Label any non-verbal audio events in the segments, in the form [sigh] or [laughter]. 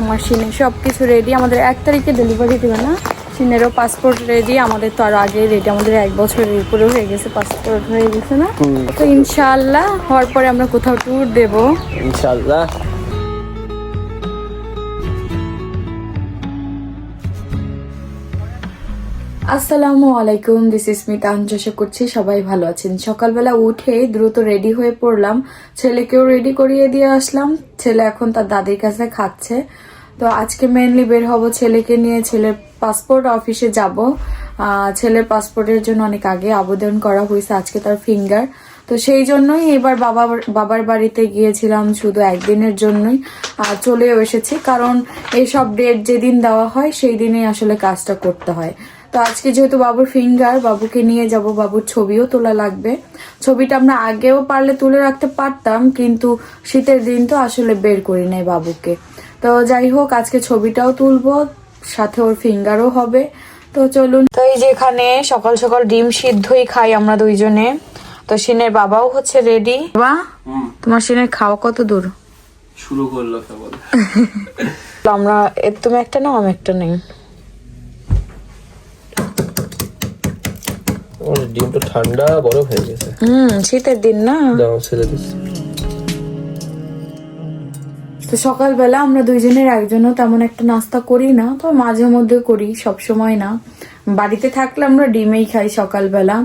আমার সিনে সব কিছু রেডি আমাদের এক তারিখে ডেলিভারি দেবে না। সিনেরও পাসপোর্ট রেডি আমাদের তো আরও আগে রেডি আমাদের এক বছরের উপরেও হয়ে গেছে পাসপোর্ট হয়ে গেছে না? তো ইনশাল্লাহ হওয়ার পরে আমরা কোথাও ট্যুর দেবো। ইনশাল্লাহ আসসালামু আলাইকুম দিস ইস মিতা আশা করছি সবাই ভালো আছেন। সকালবেলা উঠে দ্রুত রেডি হয়ে পড়লাম। ছেলেকেও রেডি করিয়ে দিয়ে আসলাম। ছেলে এখন তার দাদির কাছে খাচ্ছে। তো আজকে মেনলি বের হব ছেলেকে নিয়ে। ছেলের পাসপোর্ট অফিসে যাব। ছেলের পাসপোর্টের জন্য অনেক আগে আবেদন করা হয়েছে, আজকে তার ফিঙ্গার তো সেই জন্যই এবার বাবা, বাবার বাড়িতে গিয়েছিলাম শুধু একদিনের জন্যই আর চলেও এসেছি। কারণ এইসব ডেট যেদিন দেওয়া হয়, সেই দিনেই আসলে কাজটা করতে হয়। তো আজকে যেহেতু বাবুর ফিঙ্গার বাবুকে নিয়ে যাব বাবুর ছবিও তোলা লাগবে। ছবিটা আমরা আগেও পারলে তুলে রাখতে পারতাম কিন্তু শীতের দিন তো আসলে বের করি নাই বাবুকে। তো যাই হোক আজকে ছবিটাও তুলবো সাথে ওর ফিঙ্গারও হবে। তো চলুন তো এই যে এখানে সকাল সকাল ডিম সিদ্ধই খাই আমরা দুইজনে। তো সিনের বাবাও হচ্ছে রেডি বা তোমার সিনের খাওয়া কত দূর? শুরু করল কেবল। [laughs] আমরা তুমি একটা নাও আমি একটা নেই। ডিমটা ঠান্ডা বরফ হয়ে গেছে। হুম শীতের দিন না? দাও ছেড়ে দিচ্ছি। তো সকালবেলা আমরা দুইজনের একজনও তেমন একটা নাস্তা করি না তো মাঝে মধ্যে করি সব সময় না। বাড়িতে থাকলে আমরা ডিমেই খাই সকালবেলা।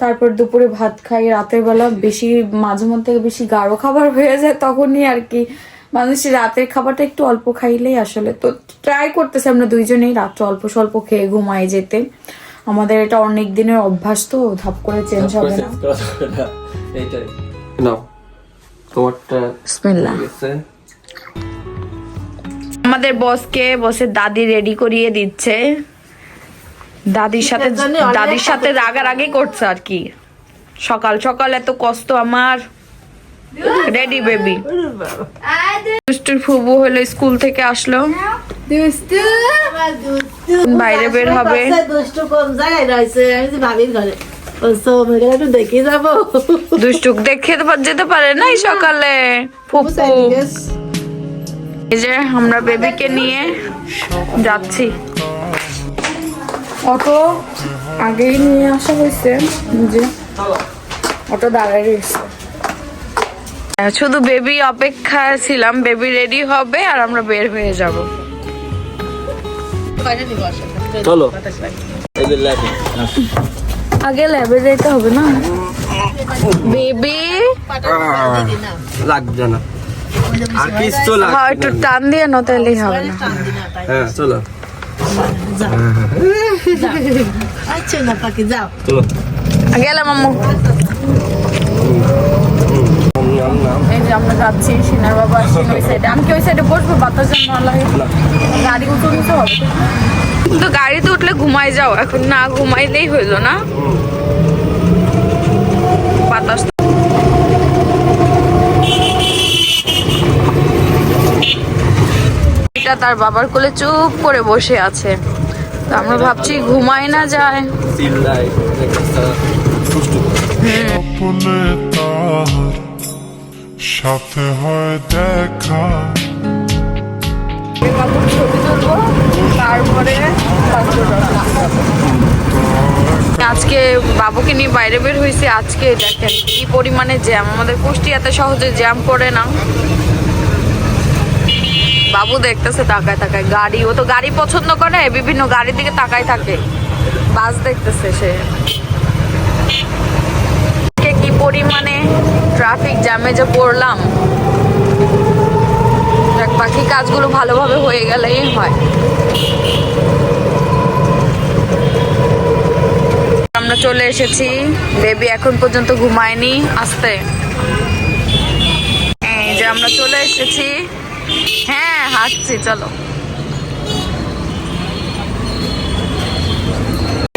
তারপর দুপুরে ভাত খাই রাতের বেলা বেশি মাঝে মধ্যে বেশি গাঢ় খাবার হয়ে যায় তখনই আর কি। মানুষ রাতের খাবারটা একটু অল্প খাইলেই আসলে। তো ট্রাই করতেছে আমরা দুইজনেই রাত্রে অল্প স্বল্প খেয়ে ঘুমায় যেতে। আমাদের এটা অনেক দিনের অভ্যাস তো ধাপ করে চেঞ্জ হবে না? এইটাই। নাও তোমারটা বিসমিল্লাহ। আমাদের বসকে বসের দাদি রেডি করিয়ে দিচ্ছে। দাদির সাথে দাদির সাথে রাগারাগি করছে আর কি। সকাল সকাল এত কষ্ট আমার। রেডি বেবি দুষ্টুর ফুবু হলো স্কুল থেকে আসলো। বাইরে বের হবে। দুষ্টু কোন জায়গায় রয়েছে? আমি যে ভাবির ঘরে। বলছো মেয়েকে একটু দেখে যাব। দুষ্টুক দেখে যেতে পারে না সকালে। ফুপু এই যে আমরা বেবিকে নিয়ে যাচ্ছি। অটো আগেই নিয়ে আসা হয়েছে যে। অটো দাঁড়ায় রয়েছে। শুধু বেবি অপেক্ষা ছিলাম বেবি রেডি হবে আর আমরা বের হয়ে যাব। চলো। আগে ল্যাবে যেতে হবে না? বেবি? লাগবে না। আর কিছু লাগবে হ্যাঁ একটু টান দিয়ে না তাহলেই হবে না। হ্যাঁ চলো। আচ্ছা না পাখি যাও। চলো। গেলাম আম্মু। এই যে আমরা যাচ্ছি সিনার বাবা আসছেন ওই সাইডে আমি কি ওই সাইডে বসবো? বাতাস যেন না লাগে। গাড়ি উঠে নিতে হবে। তো গাড়িতে উঠলে ঘুমাই যাও। এখন না ঘুমাইলেই হইল না। বাতাস এটা তার বাবার কোলে চুপ করে বসে আছে। তো আমরা ভাবছি ঘুমাই না যায়। চিল্লাই সাথে হয় দেখা। আজকে বাবুকে নিয়ে বাইরে বের হয়েছে, আজকে দেখেন কি পরিমাণে জ্যাম আমাদের কুষ্টিয়াতে সহজে জ্যাম পড়ে না। বাবু দেখতেছে তাকায় তাকায়, গাড়ি, ও তো গাড়ি পছন্দ করে, বিভিন্ন গাড়ির দিকে তাকায় থাকে। বাস দেখতেছে সে। পরিমাণে ট্রাফিক জ্যামে যে পড়লাম বাকি কাজগুলো ভালোভাবে হয়ে গেলেই হয়। আমরা চলে এসেছি। বেবি এখন পর্যন্ত ঘুমায়নি, আসতে। এই যে আমরা চলে এসেছি। হ্যাঁ হাঁটছি, চলো।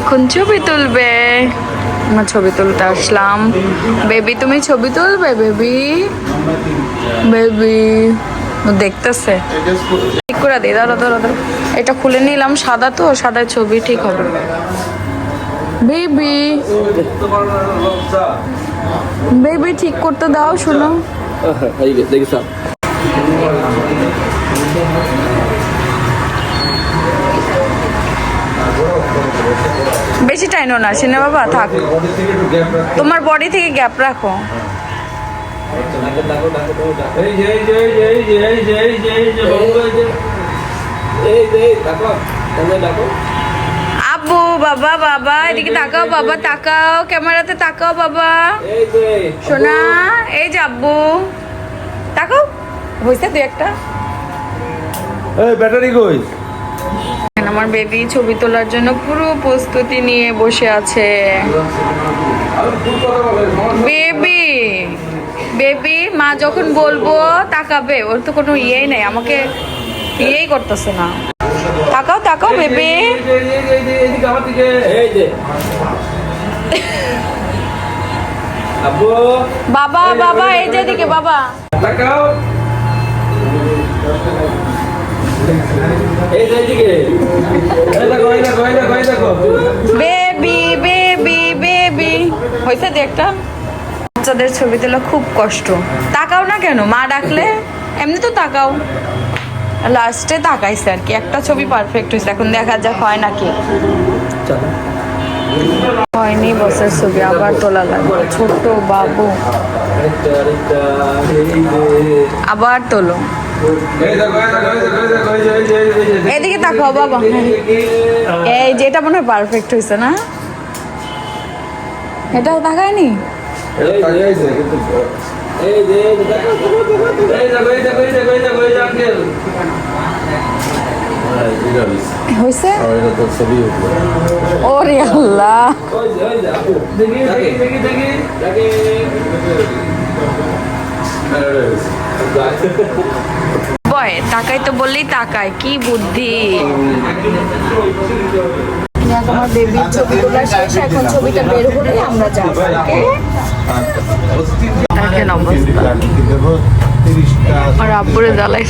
এখন ছবি তুলবে। আমরা ছবি তুলতে আসলাম। বেবি তুমি ছবি তুলবে বেবি বেবি দেখতেছে। ঠিক করে দিই দাঁড়া দাঁড়া এটা খুলে নিলাম সাদা তো সাদা ছবি ঠিক হবে। বেবি বেবি ঠিক করতে দাও, শোনো। বেশি টাইনো না সিনে বাবা, থাক। তোমার বডি থেকে গ্যাপ রাখো। আব্বু, বাবা বাবা, এদিকে তাকাও, বাবা, তাকাও, ক্যামেরাতে তাকাও, বাবা। সোনা, এই যে আব্বু। তাকাও। হয়েছে তুই একটা। ব্যাটারি কই? আমার বেবি ছবি তোলার জন্য পুরো প্রস্তুতি নিয়ে বসে আছে। বেবি বেবি, মা যখন বলব তাকাবে, ওর তো কোনো ইয়েই নেই, আমাকে ইয়েই করতেছে না। তাকাও তাকাও, বেবি। বাবা বাবা, এই যে এদিকে, বাবা। তাকাও। এই যে এইদিকে। এই দেখো এই দেখো এই দেখো এই দেখো। Baby baby baby. যে একটা? বাচ্চাদের ছবি তোলা খুব কষ্ট। তাকাও না কেন? মা ডাকলে? এমনি তো তাকাও। লাস্টে তাকাইছে আর কি। একটা ছবি পারফেক্ট হয়েছে। এখন দেখা যাক হয় নাকি। হয়নি বসের ছবি আবার তোলা লাগবে। ছোট বাবু। আবার তোলো। যে যে যে এদিকে তাকাও, বাবা। এই যেটা মনে হয় পারফেক্ট হয়েছে না? এটাও তাকায়নি? যে যে যে যে হয়েছে ওরে আল্লাহ। যে যে দেখি দেখি। বয় তাকাই তো বললেই তাকায় কি বুদ্ধি আমার বেবির ছবি তোলা শেষ এখন ছবিটা বের হলে আমরা যাব দেখেন অবস্থা আর আব্বুরে জ্বালাই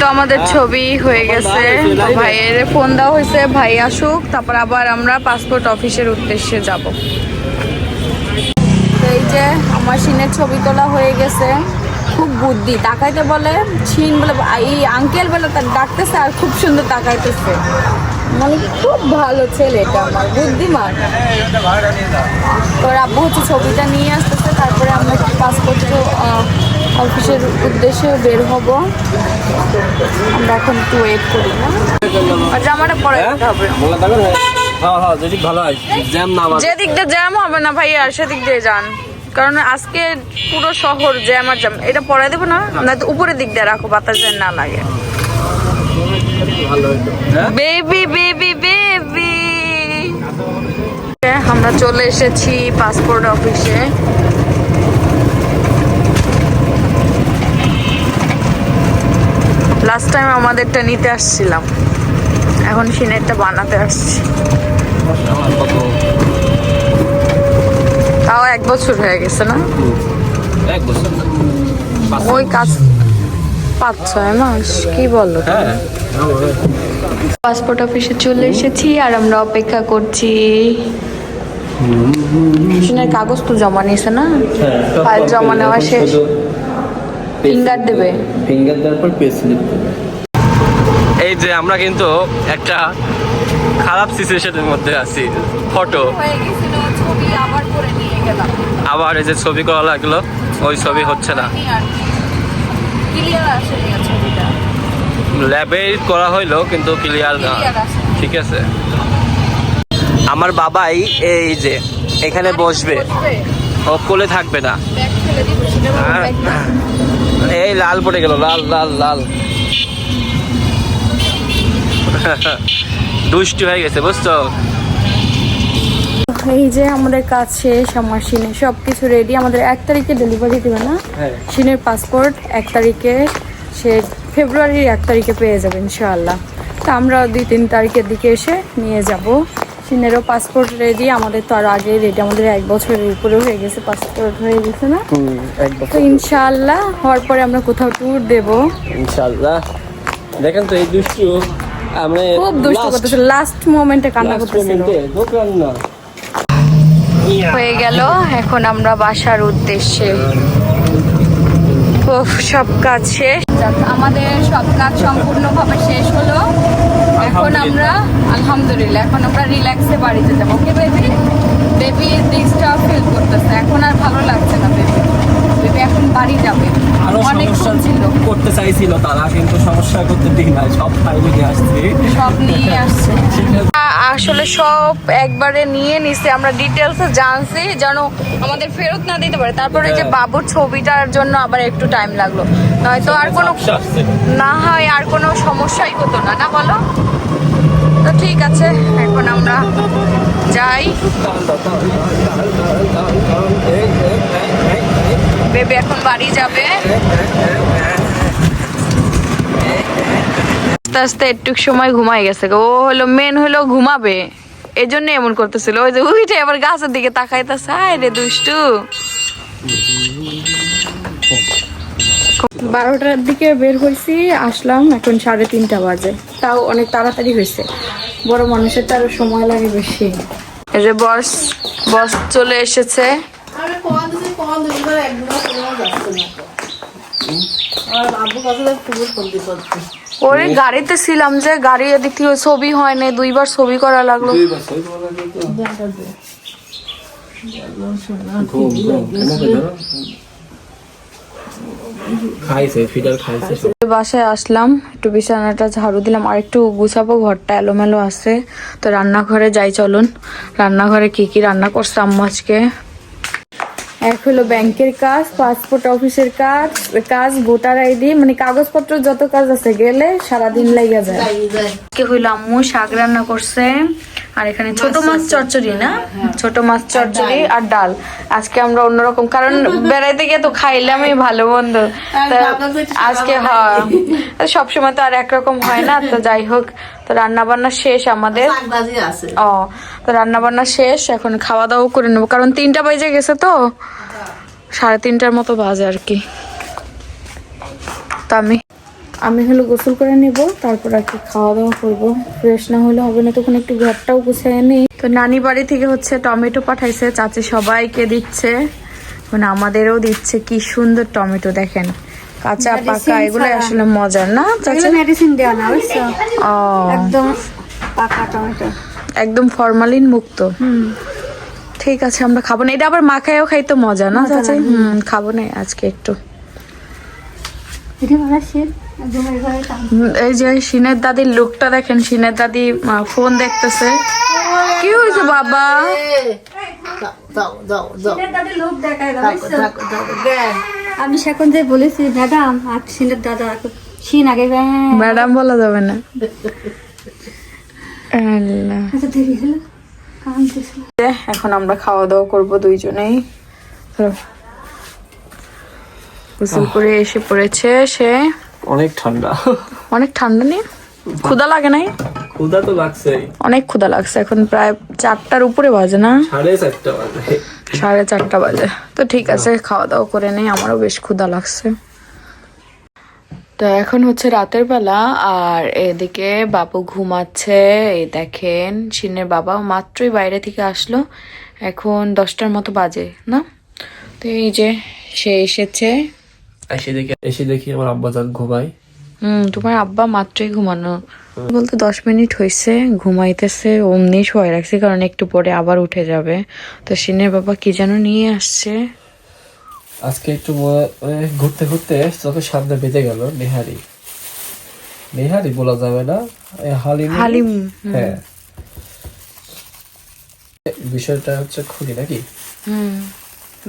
তো আমাদের ছবি হয়ে গেছে। ভাইয়ের ফোন দেওয়া হয়েছে, ভাই আসুক, তারপর আবার আমরা পাসপোর্ট অফিসের উদ্দেশ্যে যাব। এই যে আমার সিনের ছবি তোলা হয়ে গেছে। খুব বুদ্ধি, তাকাইতে বলে সিন বলে, এই আঙ্কেল বলে তার ডাকতেছে আর খুব সুন্দর তাকাইতেছে। মানে খুব ভালো ছেলে এটা আমার, বুদ্ধিমান। তোর আব্বু হচ্ছে ছবিটা নিয়ে আসতেছে, তারপরে আমরা পাসপোর্ট অফিসের উদ্দেশ্যে বের হব। আমরা এখন একটু ওয়েট করি না? আর জামাটা পরে হবে। বলা দেখো হ্যাঁ হ্যাঁ হয় জ্যাম হবে না ভাই আর সেদিক দিয়ে যান। কারণ আজকে পুরো শহর জ্যাম আর জ্যাম। এটা পরে দেবো না? না উপরের দিক দিয়ে রাখো বাতাস যেন না লাগে। বেবি বেবি বেবি আমরা চলে এসেছি পাসপোর্ট অফিসে লাস্ট টাইম আমাদেরটা নিতে আসছিলাম। এখন সিনেরটা বানাতে আসছি। তাও এক বছর হয়ে গেছে না? এক বছর ওই কাজ পাঁচ ছয় মাস কি বলো? হ্যাঁ। পাসপোর্ট অফিসে চলে এসেছি আর আমরা অপেক্ষা করছি। সিনের কাগজ তো জমা নিয়েছে না? ফাইল জমা নেওয়া শেষ। ফিঙ্গার দেবে? ফিঙ্গার দেওয়ার পর স্লিপ দেবে। যে আমরা কিন্তু একটা খারাপ সিচুয়েশনের মধ্যে আছি। ফটো হয়ে আবার এই যে ছবি করা লাগল ওই ছবি হচ্ছে না। ল্যাবে করা হইল কিন্তু ক্লিয়ার না। ঠিক আছে। আমার বাবাই এই যে এখানে বসবে। ও কোলে থাকবে না। আর এই লাল পড়ে গেল লাল লাল লাল। [laughs] দুষ্টি হয়ে গেছে বুঝছ? এই যে আমাদের কাজ শেষ আমার সিনে সব কিছু রেডি আমাদের এক তারিখে ডেলিভারি দেবে না? হ্যাঁ। সিনের পাসপোর্ট এক তারিখে সে ফেব্রুয়ারির এক তারিখে পেয়ে যাবে ইনশাআল্লাহ। তো আমরা দুই তিন তারিখের দিকে এসে নিয়ে যাব। সিনেরও পাসপোর্ট রেডি আমাদের তো আর আগে রেডি আমাদের এক বছরের উপরে হয়ে গেছে পাসপোর্ট হয়ে গেছে না? তো ইনশাআল্লাহ হওয়ার পরে আমরা কোথাও ট্যুর দেব। ইনশাআল্লাহ। দেখেন তো এই দুষ্টু আমরা খুব দুষ্ট করতেছে লাস্ট মোমেন্টে কান্না করতেছিল। হয়ে গেল এখন আমরা বাসার উদ্দেশ্যে। সব কাজ শেষ। আমাদের সব কাজ সম্পূর্ণভাবে শেষ হলো। এখন আমরা আলহামদুলিল্লাহ এখন আমরা রিল্যাক্সে বাড়িতে যাব। Okay baby baby disturb feel করতেছে। এখন আর ভালো লাগছে না বেবি এখন বাড়ি যাবে। আরও সমস্যা ছিল। করতে চাইছিল তারা কিন্তু সমস্যা করতে দিই নাই সব ফাইলে নিয়ে আসছি। সব নিয়ে আসছে। আসলে সব একবারে নিয়ে নিছে আমরা ডিটেলসে জানছি যেন আমাদের ফেরত না দিতে পারে। তারপরে যে বাবুর ছবিটার জন্য আবার একটু টাইম লাগল। নয়তো আর কোনো না হয় আর কোনো সমস্যাই হতো না না বলো? তো ঠিক আছে এখন আমরা যাই। বেবি এখন বাড়ি যাবে। আস্তে আস্তে একটু সময় ঘুমাই গেছে ও হলো মেন হলো ঘুমাবে। এই জন্য এমন করতেছিল। ওই যে উইটে আবার গাছের দিকে তাকাইতেছে। হায় রে দুষ্টু। বারোটার দিকে বের হয়েছি আসলাম এখন সাড়ে তিনটা বাজে। তাও অনেক তাড়াতাড়ি হয়েছে বড় মানুষের তো আরও সময় লাগে বেশি। এই যে বস বস চলে এসেছে। আব্বু দিতে ওরে গাড়িতে ছিলাম যে গাড়ি এদিক থেকে ছবি হয় না দুইবার ছবি করা লাগল। বাসায় আসলাম একটু বিছানাটা ঝাড়ু দিলাম আর একটু গুছাবো ঘরটা এলোমেলো আছে। তো রান্নাঘরে যাই চলুন। রান্নাঘরে কি কি রান্না করছে আম্মু আজকে? এক হলো ব্যাংকের কাজ পাসপোর্ট অফিসের কাজ কাজ ভোটার আইডি মানে কাগজপত্র যত কাজ আছে গেলে সারাদিন লেগে যায়। আজকে হইল আম্মু শাক রান্না করছে আর এখানে ছোট মাছ চচ্চড়ি না? ছোট মাছ চচ্চড়ি আর ডাল। আজকে আমরা অন্যরকম কারণ বেড়াইতে গিয়ে তো খাইলামই ভালো একটু আজকে হ্যাঁ সবসময় তো আর একরকম হয় না তো যাই হোক তো রান্না বান্না শেষ আমাদের। আছে। ও তো রান্না বান্না শেষ এখন খাওয়া দাওয়া করে নেব। কারণ তিনটা বাজে গেছে তো। সাড়ে তিনটার মতো বাজে আর কি। তো আমি আমি হলো গোসল করে নিব তারপর আর কি খাওয়া দাওয়া করব। ফ্রেশ না হলে হবে না তখন একটু ঘরটাও গুছিয়ে নিই তো নানি বাড়ি থেকে হচ্ছে টমেটো পাঠাইছে চাচি সবাইকে দিচ্ছে। মানে আমাদেরও দিচ্ছে কি সুন্দর টমেটো দেখেন। কাঁচা পাকা এগুলো আসলে মজার না চাচি? মেডিসিন দেওয়া না বুঝছ? ও। একদম পাকা টমেটো। একদম ফরমালিন মুক্ত? ঠিক আছে আমরা খাব না। এটা আবার মাখায়ও খাইতে মজা না চাচি? হুম খাব না আজকে একটু। এই যে সিনের দাদির লুকটা দেখেন সিনের দাদি ফোন দেখতেছে। কি হয়েছে বাবা? যাও যাও যাও লোক দেখায় না, আমি সেখন যে বলেছি ম্যাডাম আর সিনের দাদা সিন আগে ম্যাডাম বলা যাবে না। আচ্ছা দেরি হলো এখন আমরা খাওয়া দাওয়া করব দুইজনেই। গোসল করে এসে পড়েছে সে। অনেক ঠান্ডা। অনেক ঠান্ডা নেই ক্ষুদা লাগে নাই? ক্ষুধা তো লাগছেই। অনেক ক্ষুদা লাগছে এখন প্রায় চারটার উপরে বাজে না? সাড়ে চারটা বাজে। সাড়ে চারটা বাজে। তো ঠিক আছে খাওয়া দাওয়া করে নেই আমারও বেশ ক্ষুধা লাগছে। তো এখন হচ্ছে রাতের বেলা আর এদিকে বাবু ঘুমাচ্ছে এই দেখেন সিনের বাবা মাত্রই বাইরে থেকে আসলো। এখন দশটার মতো বাজে না? তো এই যে সে এসেছে। এসে দেখি এসে দেখি আমার আব্বা যান ঘুমাই হুম তোমার আব্বা মাত্রই ঘুমানো। বলতে দশ মিনিট হয়েছে ঘুমাইতেছে অমনি শোয়া রাখছি কারণ একটু পরে আবার উঠে যাবে। তো সিনের বাবা কি যেন নিয়ে আসছে? আজকে একটু ঘুরতে ঘুরতে চোখের সামনে বেঁধে গেল নেহারি। নেহারি বলা যাবে না হালিম। হালিম হ্যাঁ। বিষয়টা হচ্ছে খুলি নাকি? হুম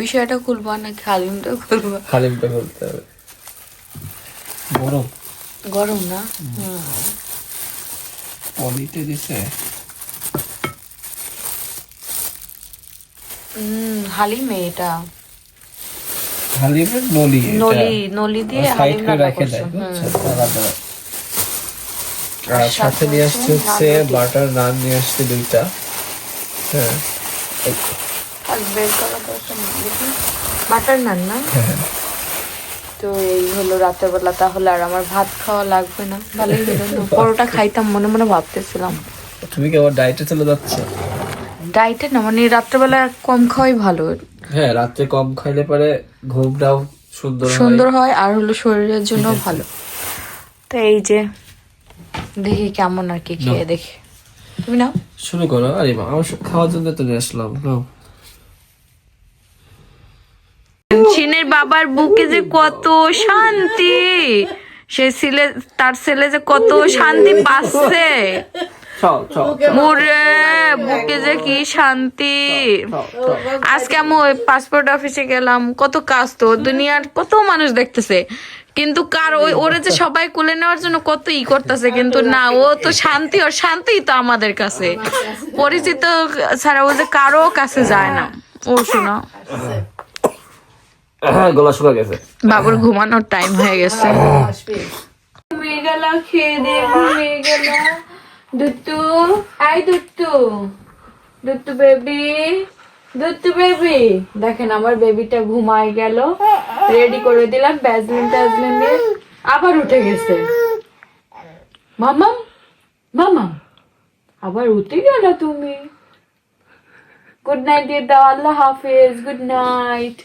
বিষয়টা খুলবো নাকি হালিমটা খুলবো? হালিমটা খুলতে হবে। গরম গরম না? পলিতে দিছে? হালিমে এটা। হালিমের নলি নলি নলি দিয়ে হালিম রেখে দেয় হুম। বুঝছ? আলাদা। আর সাথে নিয়ে আসছে হচ্ছে বাটার নান নিয়ে আসছে দুইটা। হ্যাঁ। বাটার নান না? তো এই হলো রাতের বেলা তাহলে আর আমার ভাত খাওয়া লাগবে না। ভালোই হলো পরোটা খাইতাম মনে মনে ভাবতেছিলাম। তুমি কি আবার ডায়েটে চলে যাচ্ছ? ডাইটে না মানে রাত্রেবেলা কম খাওয়াই ভালো। হ্যাঁ রাত্রে কম খাইলে পরে ঘুমটাও সুন্দর সুন্দর হয় আর হলো শরীরের জন্য [laughs] ভালো। তো এই যে দেখি কেমন আর কি খেয়ে দেখি। তুমি নাও। শুরু করো। আরে মা আমার খাওয়ার জন্য তো নিয়ে আসলাম নাও। চিনের বাবার বুকে যে কত শান্তি। সে ছেলে তার ছেলে যে কত শান্তি পাচ্ছে। মোরে বুকে যে কি শান্তি। আজকে আমি ওই পাসপোর্ট অফিসে গেলাম কত কাজ তো দুনিয়ার কত মানুষ দেখতেছে। কিন্তু কার ওই ওরে যে সবাই কুলে নেওয়ার জন্য কত ই করতেছে কিন্তু না ও তো শান্তি ওর শান্তি তো আমাদের কাছে। পরিচিত ছাড়া ও যে কারও কাছে যায় না। ও শোনা। গলা শুকা গেছে। বাবুর ঘুমানোর টাইম হয়ে গেছে। আসবে খেয়ে দিয়ে ঘুমিয়ে গেল আই দুত্তু দুত্তু বেবি দুত্তু বেবি দেখেন আমার বেবিটা ঘুমাই গেল। রেডি করে দিলাম ব্যাজলিন ট্যাজলিন দিয়ে আবার উঠে গেছে। মামা মামা আবার উঠে গেল তুমি। গুড নাইট দিয়ে দাও আল্লাহ হাফেজ গুড নাইট